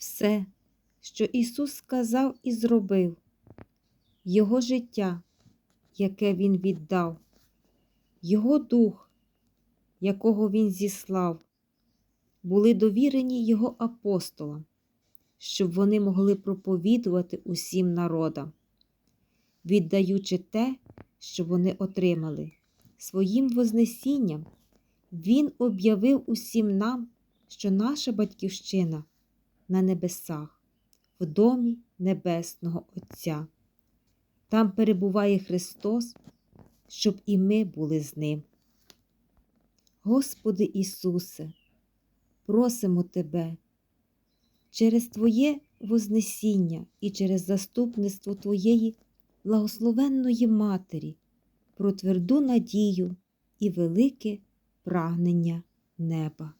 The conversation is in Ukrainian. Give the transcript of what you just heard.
Все, що Ісус сказав і зробив, Його життя, яке Він віддав, Його дух, якого Він зіслав, були довірені Його апостолам, щоб вони могли проповідувати усім народам, віддаючи те, що вони отримали. Своїм Вознесінням Він об'явив усім нам, що наша батьківщина на небесах, в домі Небесного Отця. Там перебуває Христос, щоб і ми були з Ним. Господи Ісусе, просимо Тебе через Твоє Вознесіння і через заступництво Твоєї благословенної Матері про тверду надію і велике прагнення неба.